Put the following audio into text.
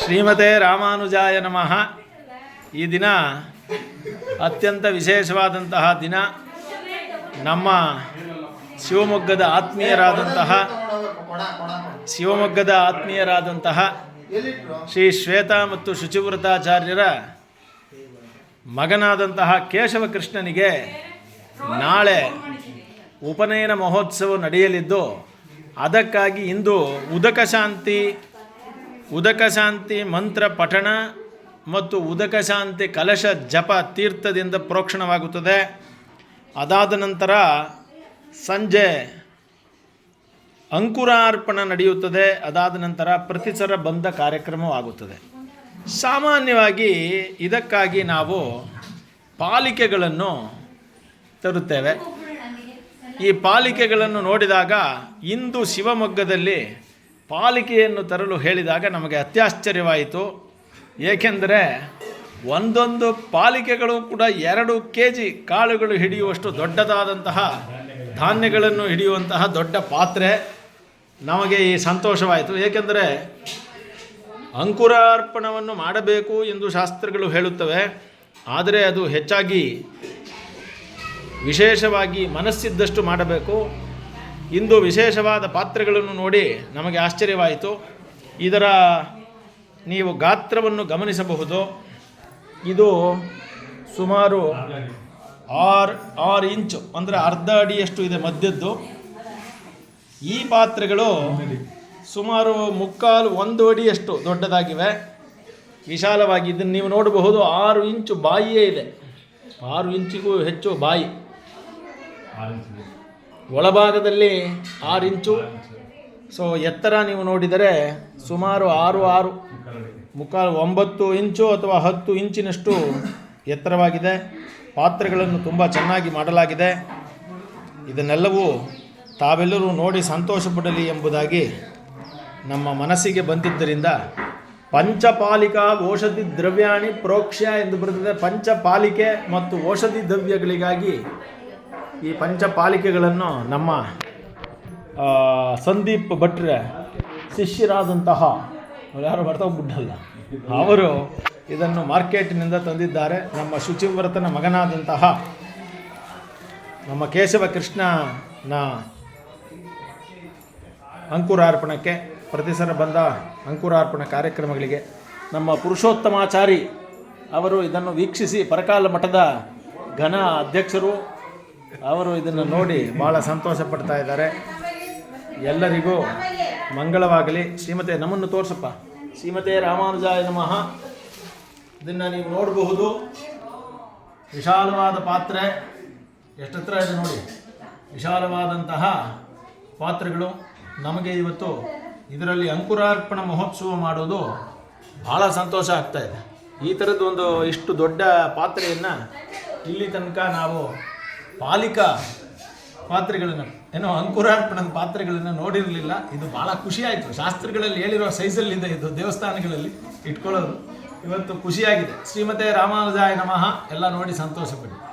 ಶ್ರೀಮತೆ ರಾಮಾನುಜಾಯ ನಮಃ. ಈ ದಿನ ಅತ್ಯಂತ ವಿಶೇಷವಾದಂತಹ ದಿನ. ನಮ್ಮ ಶಿವಮೊಗ್ಗದ ಆತ್ಮೀಯರಾದಂತಹ ಶಿವಮೊಗ್ಗದ ಆತ್ಮೀಯರಾದಂತಹ ಶ್ರೀ ಶ್ವೇತಾ ಮತ್ತು ಶುಚಿವ್ರತಾಚಾರ್ಯರ ಮಗನಾದಂತಹ ಕೇಶವ ಕೃಷ್ಣನಿಗೆ ನಾಳೆ ಉಪನಯನ ಮಹೋತ್ಸವ ನಡೆಯಲಿದ್ದು, ಅದಕ್ಕಾಗಿ ಇಂದು ಉದಕ ಶಾಂತಿ ಉದಕ ಶಾಂತಿ ಮಂತ್ರ ಪಠಣ ಮತ್ತು ಉದಕ ಶಾಂತಿ ಕಲಶ ಜಪ ತೀರ್ಥದಿಂದ ಪ್ರೋಕ್ಷಣವಾಗುತ್ತದೆ. ಅದಾದ ನಂತರ ಸಂಜೆ ಅಂಕುರಾರ್ಪಣ ನಡೆಯುತ್ತದೆ. ಅದಾದ ನಂತರ ಪ್ರತಿಸರ ಬಂದ ಕಾರ್ಯಕ್ರಮವಾಗುತ್ತದೆ. ಸಾಮಾನ್ಯವಾಗಿ ಇದಕ್ಕಾಗಿ ನಾವು ಪಾಲಿಕೆಗಳನ್ನು ತರುತ್ತೇವೆ. ಈ ಪಾಲಿಕೆಗಳನ್ನು ನೋಡಿದಾಗ ಇಂದು ಶಿವಮೊಗ್ಗದಲ್ಲಿ ಪಾಲಿಕೆಯನ್ನು ತರಲು ಹೇಳಿದಾಗ ನಮಗೆ ಅತ್ಯಾಶ್ಚರ್ಯವಾಯಿತು. ಏಕೆಂದರೆ ಒಂದೊಂದು ಪಾಲಿಕೆಗಳು ಕೂಡ ಎರಡು ಕೆ ಜಿ ಕಾಳುಗಳು ಹಿಡಿಯುವಷ್ಟು ದೊಡ್ಡದಾದಂತಹ ಧಾನ್ಯಗಳನ್ನು ಹಿಡಿಯುವಂತಹ ದೊಡ್ಡ ಪಾತ್ರೆ. ನಮಗೆ ಈ ಸಂತೋಷವಾಯಿತು. ಏಕೆಂದರೆ ಅಂಕುರಾರ್ಪಣವನ್ನು ಮಾಡಬೇಕು ಎಂದು ಶಾಸ್ತ್ರಗಳು ಹೇಳುತ್ತವೆ. ಆದರೆ ಅದು ಹೆಚ್ಚಾಗಿ ವಿಶೇಷವಾಗಿ ಮನಸ್ಸಿದ್ದಷ್ಟು ಮಾಡಬೇಕು. ಇಂದು ವಿಶೇಷವಾದ ಪಾತ್ರೆಗಳನ್ನು ನೋಡಿ ನಮಗೆ ಆಶ್ಚರ್ಯವಾಯಿತು. ಇದರ ನೀವು ಗಾತ್ರವನ್ನು ಗಮನಿಸಬಹುದು. ಇದು ಸುಮಾರು ಆರು ಆರು ಇಂಚು ಅಂದರೆ ಅರ್ಧ ಅಡಿಯಷ್ಟು ಇದೆ ಮಧ್ಯದ್ದು ಈ ಪಾತ್ರೆಗಳು ಸುಮಾರು ಮುಕ್ಕಾಲು ಒಂದು ಅಡಿಯಷ್ಟು ದೊಡ್ಡದಾಗಿವೆ. ವಿಶಾಲವಾಗಿ ಇದನ್ನು ನೀವು ನೋಡಬಹುದು, ಆರು ಇಂಚು ಬಾಯಿಯೇ ಇದೆ. ಆರು ಇಂಚಿಗೂ ಹೆಚ್ಚು ಬಾಯಿ. ಒಳಭಾಗದಲ್ಲಿ ಆರು ಇಂಚು. ಸೊ ಎತ್ತರ ನೀವು ನೋಡಿದರೆ ಸುಮಾರು ಆರು ಆರು, ಮುಕ್ಕಾಲು ಒಂಬತ್ತು ಇಂಚು ಅಥವಾ ಹತ್ತು ಇಂಚಿನಷ್ಟು ಎತ್ತರವಾಗಿದೆ. ಪಾತ್ರೆಗಳನ್ನು ತುಂಬ ಚೆನ್ನಾಗಿ ಮಾಡಲಾಗಿದೆ. ಇದನ್ನೆಲ್ಲವೂ ತಾವೆಲ್ಲರೂ ನೋಡಿ ಸಂತೋಷಪಡಲಿ ಎಂಬುದಾಗಿ ನಮ್ಮ ಮನಸ್ಸಿಗೆ ಬಂದಿದ್ದರಿಂದ ಪಂಚಪಾಲಿಕಾ ಔಷಧಿ ದ್ರವ್ಯಾಣಿ ಪ್ರೋಕ್ಷ್ಯ ಎಂದು ಬರುತ್ತದೆ ಪಂಚಪಾಲಿಕೆ ಮತ್ತು ಔಷಧಿ ದ್ರವ್ಯಗಳಿಗಾಗಿ ಈ ಪಂಚಪಾಲಿಕೆಗಳನ್ನು ನಮ್ಮ ಸಂದೀಪ್ ಭಟ್ರ ಶಿಷ್ಯರಾದಂತಹ ಯಾರು ಬರ್ತಾವ ಬುಡ್ಡಲ್ಲ ಅವರು ಇದನ್ನು ಮಾರ್ಕೆಟ್ನಿಂದ ತಂದಿದ್ದಾರೆ. ನಮ್ಮ ಶುಚಿವ್ರತನ ಮಗನಾದಂತಹ ನಮ್ಮ ಕೇಶವ ಕೃಷ್ಣನ ಅಂಕುರಾರ್ಪಣಕ್ಕೆ ಪ್ರತಿಸರ ಬಂದ ಅಂಕುರಾರ್ಪಣ ಕಾರ್ಯಕ್ರಮಗಳಿಗೆ ನಮ್ಮ ಪುರುಷೋತ್ತಮಾಚಾರಿ ಅವರು ಇದನ್ನು ವೀಕ್ಷಿಸಿ, ಪರಕಾಲ ಮಠದ ಘನ ಅಧ್ಯಕ್ಷರು ಅವರು ಇದನ್ನು ನೋಡಿ ಭಾಳ ಸಂತೋಷ ಪಡ್ತಾ ಇದ್ದಾರೆ. ಎಲ್ಲರಿಗೂ ಮಂಗಳವಾಗಲಿ. ಶ್ರೀಮತೆ, ನಮ್ಮನ್ನು ತೋರಿಸಪ್ಪ. ಶ್ರೀಮತೆ ರಾಮಾನುಜಾಯ ನಮಃ. ಇದನ್ನು ನೀವು ನೋಡಬಹುದು. ವಿಶಾಲವಾದ ಪಾತ್ರೆ. ಎಷ್ಟತ್ರ ಇದೆ ನೋಡಿ. ವಿಶಾಲವಾದಂತಹ ಪಾತ್ರೆಗಳು. ನಮಗೆ ಇವತ್ತು ಇದರಲ್ಲಿ ಅಂಕುರಾರ್ಪಣ ಮಹೋತ್ಸವ ಮಾಡೋದು ಭಾಳ ಸಂತೋಷ ಆಗ್ತಾ ಇದೆ. ಈ ಥರದ್ದು ಒಂದು ಇಷ್ಟು ದೊಡ್ಡ ಪಾತ್ರೆಯನ್ನು ಇಲ್ಲಿ ತನಕ ನಾವು ಪಾಲಿಕಾ ಪಾತ್ರೆಗಳನ್ನು, ಏನೋ ಅಂಕುರಾರ್ಪಣದ ಪಾತ್ರೆಗಳನ್ನು ನೋಡಿರಲಿಲ್ಲ. ಇದು ಭಾಳ ಖುಷಿಯಾಯಿತು ಶಾಸ್ತ್ರಗಳಲ್ಲಿ ಹೇಳಿರೋ ಸೈಜಲ್ಲಿದೆ ಇದು ದೇವಸ್ಥಾನಗಳಲ್ಲಿ ಇಟ್ಕೊಳ್ಳೋದು. ಇವತ್ತು ಖುಷಿಯಾಗಿದೆ. ಶ್ರೀಮತೆ ರಾಮಾನುಜಾಯ ನಮಃ. ಎಲ್ಲ ನೋಡಿ ಸಂತೋಷಪಡಿ.